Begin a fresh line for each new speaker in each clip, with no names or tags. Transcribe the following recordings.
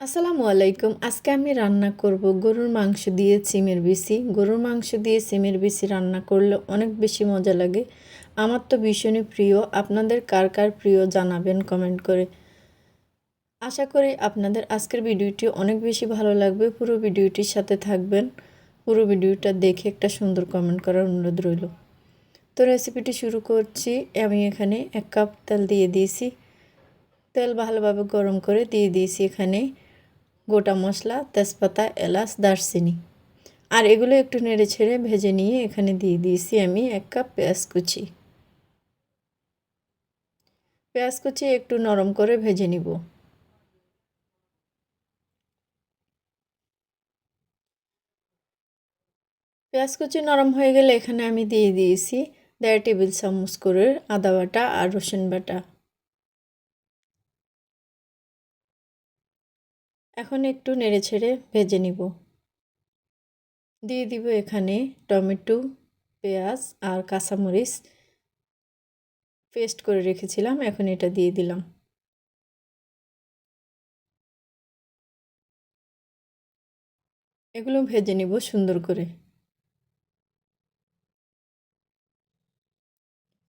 আসসালামু আলাইকুম। আজকে আমি রান্না করব গরুর মাংস দিয়ে সিমের বিসি। গরুর মাংস দিয়ে সিমের বিসি রান্না করলে অনেক বেশি মজা লাগে। আমার তো ভীষণই প্রিয়। আপনাদের কার কার প্রিয় জানাবেন কমেন্ট করে। আশা করি আপনাদের আজকের ভিডিওটি অনেক বেশি ভালো লাগবে। পুরো ভিডিওটির সাথে থাকবেন। পুরো ভিডিওটা দেখে একটা সুন্দর কমেন্ট করার অনুরোধ রইল। তো রেসিপিটি শুরু করছি। আমি এখানে এক কাপ তেল দিয়ে দিয়েছি। তেল ভালোভাবে গরম করে দিয়ে দিয়েছি এখানে। গোটা মশলা, তেজপাতা, এলাচ, দারচিনি। আর এগুলো একটু নেড়ে ছেড়ে ভেজে নিয়ে এখানে দিয়ে দিয়েছি আমি এক কাপ পেঁয়াজ কুচি। পেঁয়াজ কুচি একটু নরম করে ভেজে নিব। পেঁয়াজ কুচি নরম হয়ে গেলে এখানে আমি দিয়ে দিয়েছি দেড় টেবিল চামচ করে আদা বাটা আর রসুন বাটা। এখন একটু নেড়ে ছেড়ে ভেজে নিব। দিয়ে দিব এখানে টমেটো, পেঁয়াজ আর কাঁচামরিচ। পেস্ট করে রেখেছিলাম, এখন এটা দিয়ে দিলাম। এগুলো ভেজে নিব সুন্দর করে।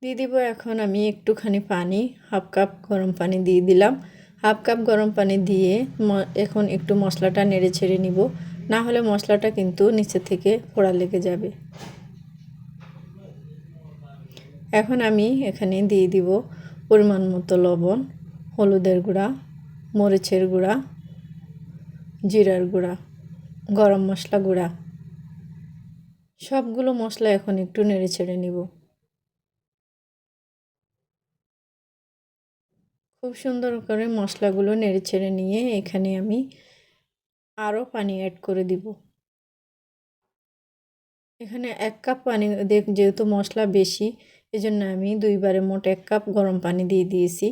দিয়ে দিব এখন আমি একটুখানি পানি, হাফ কাপ গরম পানি দিয়ে দিলাম। হাফ কাপ গরম পানি দিয়ে এখন একটু মশলাটা নেড়ে ছেড়ে নিব। না হলে মশলাটা কিন্তু নিচে থেকে পোড়া লেগে যাবে। এখন আমি এখানে দিয়ে দিব পরিমাণ মতো লবণ, হলুদের গুঁড়া, মরিচের গুঁড়া, জিরার গুঁড়া, গরম মশলা গুঁড়া। সবগুলো মশলা এখন একটু নেড়ে ছেড়ে নিব। খুব সুন্দর করে মশলাগুলো নেড়ে ছেড়ে নিয়ে এখানে আমি আরও পানি অ্যাড করে দিব। এখানে এক কাপ পানি, দেখ যেহেতু মশলা বেশি, এজন্য আমি দুইবারে মোট এক কাপ গরম পানি দিয়ে দিয়েছি।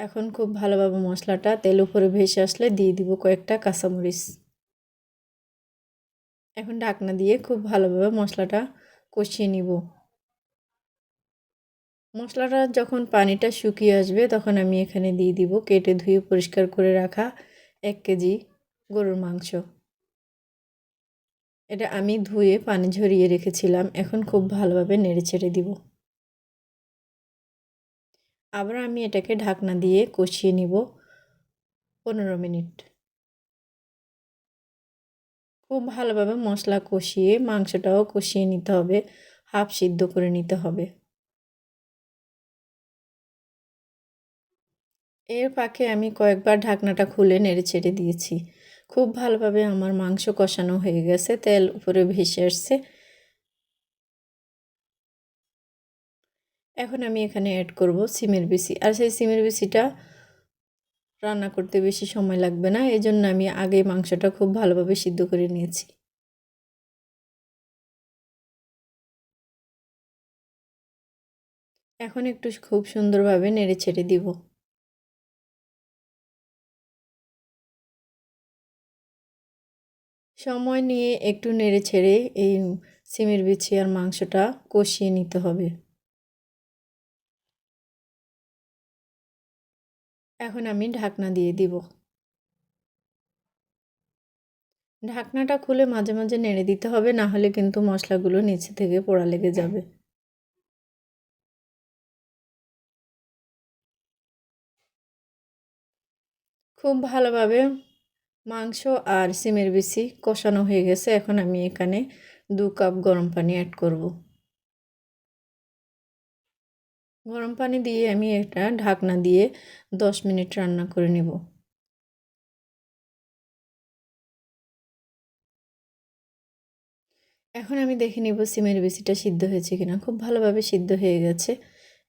এখন খুব ভালোভাবে মশলাটা তেল উপরে ভেসে আসলে দিয়ে দিব কয়েকটা কাঁচামরিচ। এখন ঢাকনা দিয়ে খুব ভালোভাবে মশলাটা কষিয়ে নিব। মশলাটা যখন পানিটা শুকিয়ে আসবে, তখন আমি এখানে দিয়ে দিব কেটে ধুয়ে পরিষ্কার করে রাখা এক কেজি গরুর মাংস। এটা আমি ধুয়ে পানি ঝরিয়ে রেখেছিলাম, এখন খুব ভালোভাবে নেড়ে ছেড়ে দিব। আবার আমি এটাকে ঢাকনা দিয়ে কষিয়ে নিব পনেরো মিনিট। খুব ভালোভাবে মশলা কষিয়ে মাংসটাও কষিয়ে নিতে হবে, হাফ সিদ্ধ করে নিতে হবে। এর পাখে আমি কয়েকবার ঢাকনাটা খুলে নেড়ে ছেড়ে দিয়েছি। খুব ভালোভাবে আমার মাংস কষানো হয়ে গেছে, তেল উপরে ভেসে আসছে। এখন আমি এখানে অ্যাড করব সিমের বিসি। আর সেই সিমের বিসিটা রান্না করতে বেশি সময় লাগবে না এই জন্য আমি আগে মাংসটা খুব ভালোভাবে সিদ্ধ করে নিয়েছি। এখন একটু খুব সুন্দরভাবে নেড়ে ছেড়ে দিব। সময় নিয়ে একটু নেড়ে ছেড়ে এই সিমের বিছি আর মাংসটা কষিয়ে নিতে হবে। এখন আমি ঢাকনা দিয়ে দিব। ঢাকনাটা খুলে মাঝে মাঝে নেড়ে দিতে হবে, না হলে কিন্তু মশলাগুলো নিচে থেকে পোড়া লেগে যাবে। খুব ভালোভাবে মাংস আর সিমের বেশি কষানো হয়ে গেছে। এখন আমি এখানে দু কাপ গরম পানি অ্যাড করব। গরম পানি দিয়ে আমি এটা ঢাকনা দিয়ে দশ মিনিট রান্না করে নেব। এখন আমি দেখে নিব সিমের বেশিটা সিদ্ধ হয়েছে কিনা। খুব ভালোভাবে সিদ্ধ হয়ে গেছে।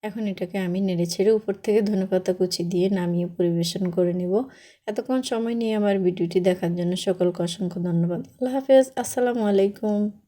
এখন এটাকে আমি নেড়ে ছেড়ে উপর থেকে ধনেপাতা কুচি দিয়ে নামিয়ে পরিবেশন করে নেব। এতক্ষণ সময় নিয়ে আমার ভিডিওটি দেখার জন্য সকলকে অসংখ্য ধন্যবাদ। আল্লাহ হাফেজ, আসসালামু আলাইকুম।